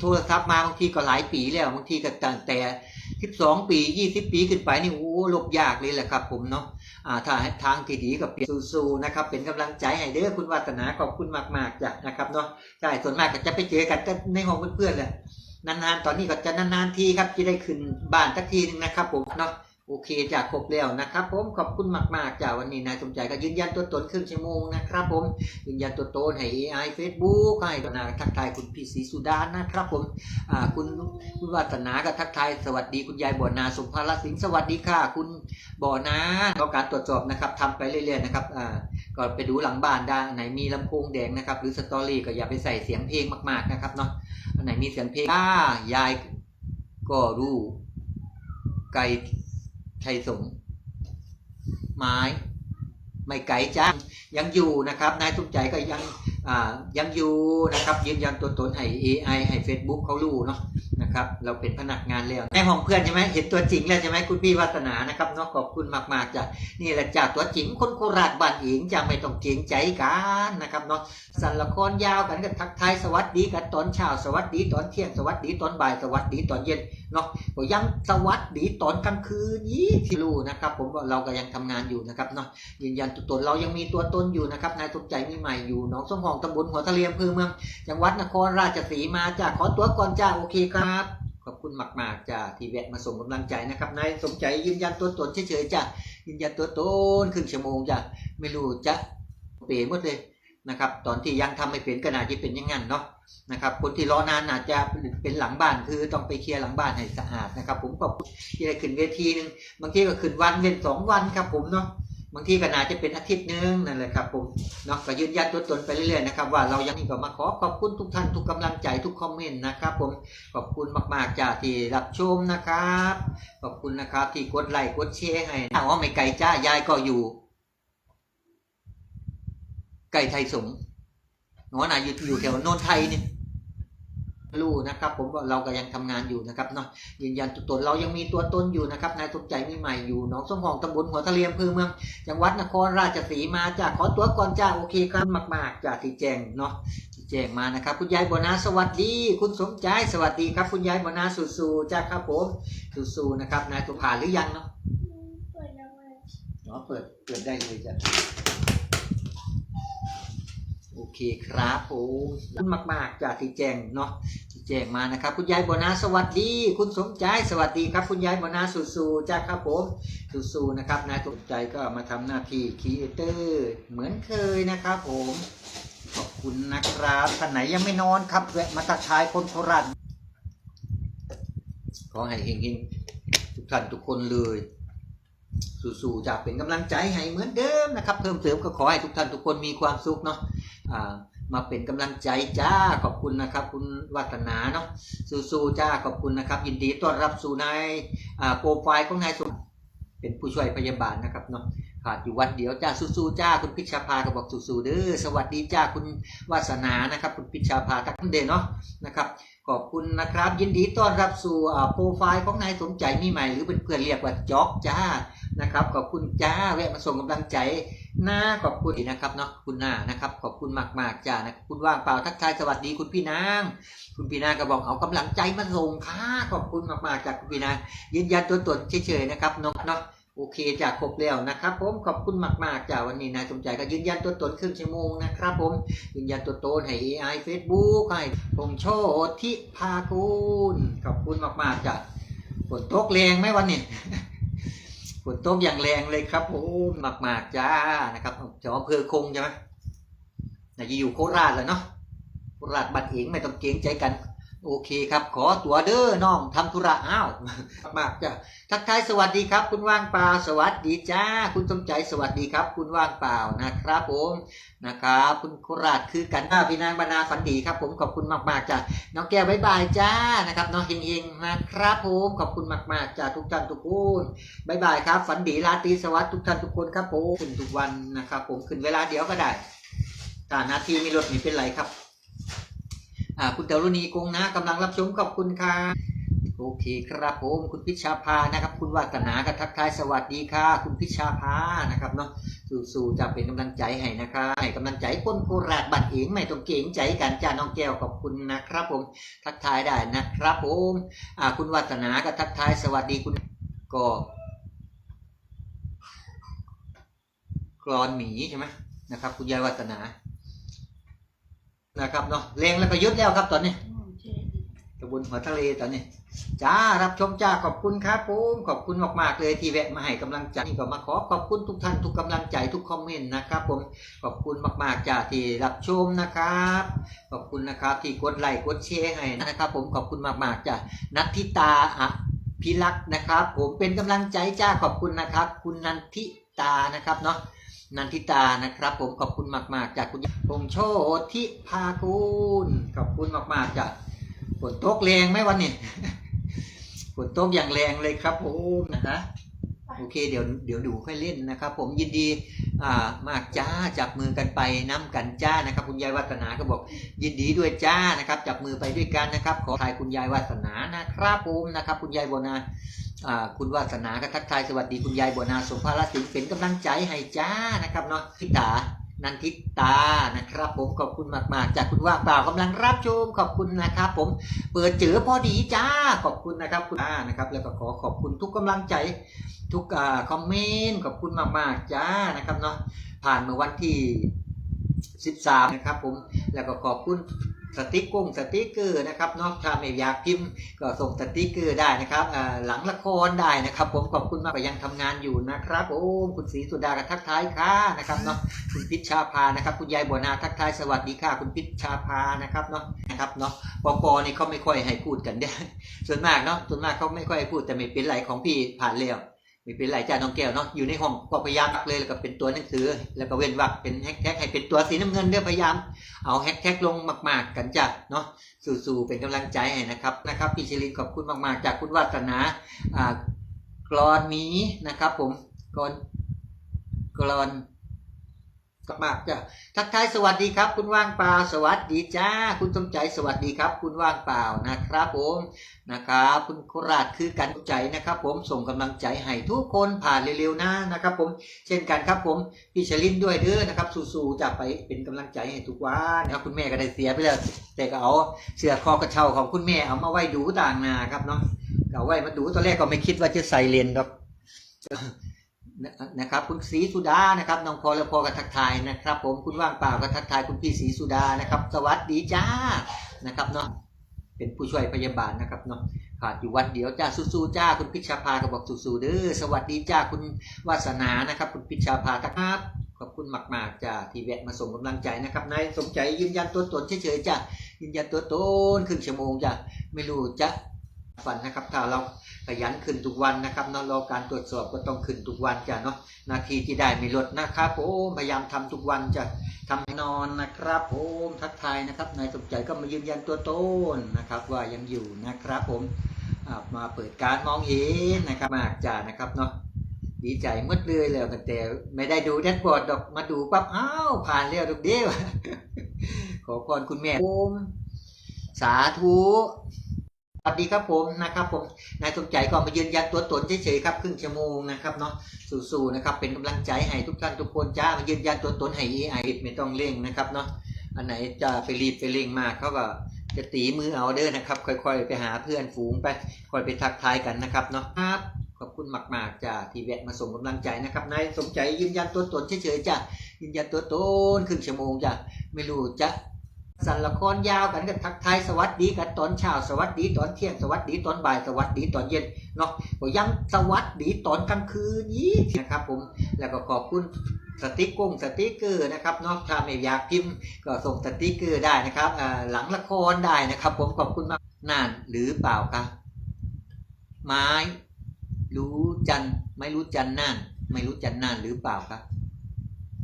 โทรศัพท์มาบางทีก็หลายปีแล้วบางทีก็ตั้งแต่สิบสองปียี่สิบปีขึ้นไปนี่โอ้ลบยากเลยแหละครับ ผมเนาะอ่าถ้าทางที่ดีก็เปลี่ยนสู้ๆนะครับ เป็นกำลังใจให้เด้อคุณวัฒนาขอบคุณมากๆจ้ะนะครับเนาะใช่ส่วนมากก็จะไปเจอกันก็ในห้องเพื่อนๆแหละนานๆ ตอนนี้ก็จะนานๆทีครับที่ได้ขึ้นบ้านสักทีนึงนะครับ ผมเนาะ โอเคจ้ะครบแล้วนะครับ ผมขอบคุณมากๆจ้ะวันนี้นายสมใจก็ยืนยันตัวตนครึ่งชั่วโมงนะครับ ผมยืนยันตัวตนให้ AI Facebook ให้นาทักทายคุณพี่ศรีสุดานะครับ ผมคุณคุณวัฒนาก็ทักทายสวัสดีคุณยายบ่อนาสมภารสิงห์สวัสดีค่ะ คุณบ่อนาก็การตรวจสอบนะครับทำไปเรื่อยๆนะครับอ่าก็ไปดูหลังบ้านได้ไหนมีลำโพงแดงนะครับ หรือสตอรี่ก็อย่าไปใส่เสียงเพลงมากๆนะครับเนาะไหนมีเสียงเพลงอ่ายายก็รู้ไก่ ไทยสงฆ์ไม้ ไม่ไกลจ้ายังอยู่นะครับ นายทุกใจก็ยัง ยังอยู่นะครับยืนยันตัวตนให้ AI ให้ Facebook เขารู้เนาะนะครับเราเป็นพนักงานแล้วในห้องเพื่อนใช่ไหมเห็นตัวจริงแล้วใช่ไหมคุณพี่วัฒนานะครับเนาะขอบคุณมากๆจ้ะนี่แหละจากตัวจริงคนโคราชบ้านเองจะไม่ต้องเกรงใจกันนะครับเนาะสันละครยาวกันก็ทักทายสวัสดีกันตอนเช้าสวัสดีตอนเที่ยงสวัสดีตอนบ่ายสวัสดีตอนเย็นเนาะก็ยังสวัสดีตอนกลางคืนยี่ที่รู้นะครับผมว่าเราก็ยังทำงานอยู่นะครับเนาะยืนยันตัวตนเรายังมีตัวตนอยู่นะครับนายทุกใจมีใหม่อยู่หนองสมหองตำบลหัวทะเลอำเภอเมืองจังหวัดนครราชสีมาจ้าขอตัวก่อนจ้าโอเคครับ ขอบคุณมากๆจ้าที่แวะมาส่งกำลังใจนะครับนายสมใจยืนยันตัวตนเฉยๆจ้ายืนยันตัวตนครึ่งชั่วโมงจ้าไม่รู้จะเปรหมดเลยนะครับตอนที่ยังทำไม่เป็นก็น่าจะเป็นอยังงั้นเนาะนะครับคนที่รอนานอาจจะเป็นหลังบ้านคือต้องไปเคลียร์หลังบ้านให้สะอาดนะครับ ผมก็ที่ได้ขึ้นเวทีหนึ่งบางทีก็ขึ้นวันเว้นสองวันครับผมเนาะ บางทีก็น่าจะเป็นอาทิตย์หนึงนั่นแหละครับผมเนาะก็ยืนยันตัวตนไปเรื่อยๆนะครับว่าเรายังนี่ก็มาขอขอบคุณทุกท่านทุกกำลังใจทุกคอมเมนต์นะครับผมขอบคุณมากๆจ้าที่รับชมนะครับ ขอบคุณนะครับที่กดไลค์กดแชร์ให้ถ้าว่าไม่ไกลจ้ายายก็อยู่ ไก่ไทยสงหนอนาอยู่อยู่แถวโนนไทยเนี่ย รู้นะครับผมก็เราก็ยังทำงานอยู่นะครับเนาะยืนยันตัวตนเรายังมีตัวตนอยู่นะครับนายสมใจมีใหม่อยู่หนองสมหองตำบลหัวทะเลอำเภอเมือง จังหวัดนครราชสีมาจ้าขอตัวก่อนจ้าโอเคครับมาก ๆจ้าที่แจ้งเนาะที่แจ้งมานะครับ คุณยายบนาสวัสดี คุณสมใจสวัสดีครับ คุณยายบนาสู้ๆจ้าครับผมสู้ๆนะครับนายสุภาหรือยังเนาะเปิดแล้วเลยอ๋อเปิดเปิดได้เลยจ้ะ โอเคครับผมขอบคุณมาก ๆจ้าที่แจ้งเนาะที่แจ้งมานะครับ คุณยายบนาสวัสดี คุณสมใจสวัสดีครับ คุณยายบนาสู้ๆจ้าครับผมสู้ๆนะครับนายสมใจก็มาทำหน้าที่ครีเอเตอร์เหมือนเคยนะครับผมขอบคุณนะครับท่านไหนยังไม่นอนครับแวะมาทักทายคนโคราชขอให้เฮงๆทุกท่านทุกคนเลยสู้ๆจะเป็นกำลังใจให้เหมือนเดิมนะครับ เพิ่มเติมก็ขอให้ทุกท่านทุกคนมีความสุขเนาะ มาเป็นกำลังใจจ้าขอบคุณนะครับ คุณวัฒนาเนาะสู้ๆจ้าขอบคุณนะครับ ยินดีต้อนรับสู่ในอ่าโปรไฟล์ของนายสมเป็นผู้ช่วยพยาบาลนะครับเนาะขาดอยู่วันเดียวจ้าสู้ๆจ้าคุณพิชาภาก็บอกสู้ๆเด้อสวัสดีจ้าคุณวาสนานะครับ คุณพิชาภาทักเดนเนาะนะครับขอบคุณนะครับ ยินดีต้อนรับสู่โปรไฟล์ของนายสมใจมีใหม่หรือเพื่อนเรียกว่าจ็อกจ้านะครับขอบคุณจ้าแวะมาส่งกำลังใจ น้าขอบคุณนะครับเนาะคุณหน้านะครับ ขอบคุณมากมากจ้านะคุณว่างเปล่าทักทายสวัสดีคุณพี่นาง คุณพี่นางก็บอกเอากำลังใจมาส่งค่ะขอบคุณมากมากจากคุณพี่นางยืนยันตัวตนเฉยๆนะครับเนาะเนาะโอเคจ้าครบแล้วนะครับผมขอบคุณมากมากๆจ้าวันนี้นายสมใจก็ยืนยันตัวตนครึ่งชั่วโมงนะครับผมยืนยันตัวตนให้ AI Facebook ให้ผมโชติภาคุณขอบคุณมากมากๆจ้าฝนตกแรงไหมวันนี้ ฝนตกอย่างแรงเลยครับโอ้มากมากจ้านะครับจะอำเภอคงใช่ไหมน่าจะอยู่โคราชแล้วเนาะโคราชบัดเองไม่ต้องเกรงใจกัน โอเคครับ ขอตัวเด้อน้องทำธุระอ้าวมากจ้าทักทายสวัสดีครับ คุณว่างเปล่าสวัสดีจ้า คุณสมใจสวัสดีครับ คุณว่างเปล่านะครับผมนะครับคุณโคราชคือกันหน้าพี่นางบรรณาฝันดีครับ ผมขอบคุณมากๆจ้าน้องแก้วบายบายจ้านะครับน้องเฮงๆนะครับผมขอบคุณมากๆจ้าทุกท่านทุกคนบายบายครับ ฝันดีราตรีสวัสดิ์ทุกท่านทุกคนครับผมขึ้นทุกวันนะครับผมขึ้นเวลาเดียวก็ได้ถ้านาทีมีรถม่เป็นไรครับ คุณเตรุณีกงนะกำลังรับชมขอบคุณครับโอเคครับผมคุณพิชาภานะครับ คุณวาสนาก็ทักทายสวัสดีค่ะ คุณพิชาภานะครับเนาะสู้ๆจะเป็นกำลังใจให้นะครับให้กำลังใจคนโคราชบัดเองไม่ต้องเก่งใจกันจ้าน้องแก้วขอบคุณนะครับ ผมทักทายได้นะครับผมอ่าคุณวาสนาก็ทักทายสวัสดีคุณก็กรอนหมีใช่ไหมนะครับ คุณยายวาสนา นะครับเนาะเลงแล้วก็ยุดแล้วครับตอนนี้กระบวนหัวทะเลตอนนี้จ้ารับชมจ้าขอบคุณครับผมขอบคุณมากๆเลยที่แวะมาให้กำลังใจนี่ก็มาขอขอบคุณทุกท่านทุกกำลังใจทุกคอมเมนต์นะครับผมขอบคุณมากๆจ้าที่รับชมนะครับ ขอบคุณนะครับที่กดไลค์กดแชร์ให้นะครับ ผมขอบคุณมากๆจ้านัทธิตาอะพิรักษ์นะครับ ผมเป็นกำลังใจจ้าขอบคุณนะครับ คุณนันทิตานะครับเนาะ นันทิตานะครับ ผมขอบคุณมาก ๆ จากคุณพงโชติภาคุณขอบคุณมาก ๆจ้าฝนตกแรงไหมวันนี้ฝนตกอย่างแรงเลยครับผมนะคะโอเคเดี๋ยวเดี๋ยวดูค่อยเล่นนะครับ ผมยินดีอ่ามากจ้าจับมือกันไปน้ำกันจ้านะครับ คุณยายวัฒนาก็บอก ยินดีด้วยจ้านะครับ จับมือไปด้วยกันนะครับ ขอทายคุณยายวัฒนานะครับผมนะครับ คุณยายบัวนา คุณวาสนาก็ทักทายสวัสดีคุณยายบัวนาสมภารสิงห์เป็นกำลังใจให้จ้านะครับเนาะพิตานันทิตานะครับ ผมขอบคุณมาก ๆ จากคุณว่างเปล่ากำลังรับชมขอบคุณนะครับผมเปิดเจอพอดีจ้าขอบคุณนะครับคุณอานะครับ แล้วก็ขอขอบคุณทุกกำลังใจ ทุกอ่าคอมเมนต์ขอบคุณมากๆจ้านะครับเนาะผ่านมื่อวันที่ 13 นะครับผมแล้วก็ขอบคุณ สติ๊กกุ้งสติ๊กเกอร์นะครับเนอกถ้าไม่อยากพิมพ์ก็ส่งสติ๊กเกอร์ได้นะครับหลังละครได้นะครับ ผมขอบคุณมากยังทำงานอยู่นะครับโอ้คุณศรีสุดากับทักทายค่ะนะครับเนาะคุณพิชชาพานะครับ คุณยายบัวนาทักทายสวัสดีค่ะ คุณพิชชาพานะครับเนาะนะครับเนาะปอปอนี่เขาไม่ค่อยให้พูดกันได้ส่วนมากเนาะส่วนมากเขาไม่ค่อยให้พูดแต่ไม่เป็นไรของพี่ผ่านแล้ว ไม่เป็นไรจ้าน้องแก้วเนาะอยู่ในห้องก็พยายามเลยแล้วก็เป็นตัวหนังสือ แล้วก็เว้นวรรคเป็นแฮชแท็กให้เป็นตัวสีน้ำเงินเด้อพยายาม เอาแฮชแท็กลงมากๆ กันจ้ะเนาะสู่ๆเป็นกำลังใจให้นะครับนะครับพี่ชลินขอบคุณมากๆ จากคุณวาสนาอ่ากรอนมีนะครับ ผมกรอนกรอน มากจ้ะทักทายสวัสดีครับ คุณว่างเปล่าสวัสดีจ้า คุณสมใจสวัสดีครับ คุณว่างเปล่านะครับผมนะครับคุณโคราชคือกันใจนะครับ ผมส่งกำลังใจให้ทุกคนผ่านเร็วๆนะนะครับ ผมเช่นกันครับผมพี่ชลินด้วยเด้อนะครับ สู้ๆจะไปเป็นกำลังใจให้ทุกวันนะครับคุณแม่ก็ได้เสียไปแล้วแต่ก็เอาเสื้อคอกระเช้าของคุณแม่เอามาไว้ดูต่างนาครับเนาะก็เอาไว้มาดูตอนแรกก็ไม่คิดว่าจะใส่เลนส์ดอก นะครับคุณศรีสุดานะครับน้องพอและพอก็ทักทายนะครับ ผมคุณว่างเปล่าก็ทักทายคุณพี่ศรีสุดานะครับ สวัสดีจ้านะครับเนาะเป็นผู้ช่วยพยาบาลนะครับเนาะขาดอยู่วันเดียวจ้าสู้ๆจ้าคุณพิชาภาก็บอกสู้ๆเด้อสวัสดีจ้าคุณวาสนานะครับ คุณพิชาภาครับขอบคุณมากๆจ้าที่แวะมาส่งกำลังใจนะครับนายสมใจยืนยันตัวตนเฉยๆจ้ายืนยันตัวตนครึ่งชั่วโมงจ้าไม่รู้จะ ฝันนะครับ ถ้าเราขยันขึ้นทุกวันนะครับเนาะรอการตรวจสอบก็ต้องขึ้นทุกวันจ้ะเนาะนาทีที่ได้ไม่ลดนะครับผมพยายามทำทุกวันจะทำให้นอนนะครับผมทักทายนะครับนายสมใจก็มายืนยันตัวตนนะครับ ว่ายังอยู่นะครับผมมาเปิดการมองเห็นนะครับมากจ้ะนะครับเนาะดีใจหมดเลยแล้วแต่ไม่ได้ดูแดชบอร์ดดอกมาดูปั๊บอ้าวผ่านแล้วดอกเดียวขอพรคุณแม่ผมสาธุ สวัสดีครับผมนะครับผมนายสมใจก็มายืนยันตัวตนเฉยๆครับครึ่งชั่วโมงนะครับเนาะสู้ๆนะครับเป็นกำลังใจให้ทุกท่านทุกคนจ้ามายืนยันตัวตนให้ AI ไม่ต้องเร่งนะครับเนาะอันไหนจะไปรีบไปเร่งมากเขาก็จะตีมือเอาเด้อนะครับ ค่อย ๆ ไปหาเพื่อนฝูงไปค่อยไปทักทายกันนะครับเนาะครับขอบคุณมากๆจ้าที่แวะมาส่งกำลังใจนะครับนายสมใจยืนยันตัวตนเฉยๆจ้ายืนยันตัวตนครึ่งชั่วโมงจ้าไม่รู้จะ สั่นละครยาวกันก็ทักทายสวัสดีกันตอนเช้าสวัสดีตอนเที่ยงสวัสดีตอนบ่ายสวัสดีตอนเย็นเนาะก็ยังสวัสดีตอนกลางคืนนี้นะครับผมแล้วก็ขอบคุณสติกกุ้งสติกเกอร์นะครับเนาะถ้าไม่อยากพิมพ์ก็ส่งสติกเกอร์ได้นะครับหลังละครได้นะครับ ผมขอบคุณมากนานหรือเปล่าครับไม้รู้จันไม่รู้จันน่าน ไม่รู้จันน่านหรือเปล่าครับ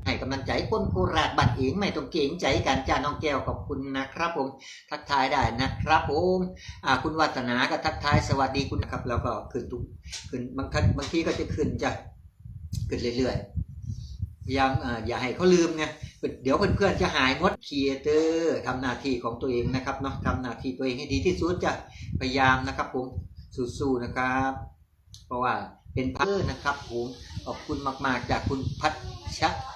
ให้กำลังใจคนโคราชบัดเองไม่ต้องเก่งใจกันจ้าน้องแก้วขอบคุณนะครับผมทักทายได้นะครับผมคุณวัฒนาก็ทักทายสวัสดีคุณนะครับ แล้วก็ขึ้นทุกขึ้นบางครั้งบางทีก็จะขึ้นจะขึ้นเรื่อยๆยายามอ่าอย่าให้เขาลืมไงเดี๋ยวเพื่อนๆจะหายหมดครีเอเตอร์ทำหน้าที่ของตัวเองนะครับเนาะทำหน้าที่ตัวเองให้ดีที่สุดจะพยายามนะครับผมสู้ๆนะครับ เพราะว่าเป็นพาร์ทเนอร์นะครับผมขอบคุณมากๆจากคุณพัชชะ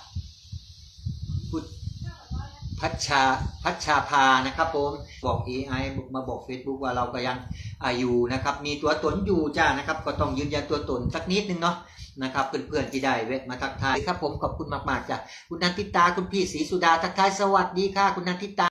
พัชชาพัชชาพานะครับผมบอก AI มาบอก Facebook ว่าเราก็ยังอายู่นะครับมีตัวตนอยู่จ้านะครับ ก็ต้องยืนยันตัวตนสักนิดนึงเนาะนะครับเพื่อนๆที่ได้เวทมาทักทายครับผมขอบคุณมากๆจ้ะคุณนันทิตาคุณพี่ศรีสุดาทักทายสวัสดีค่ะ คุณนันทิตา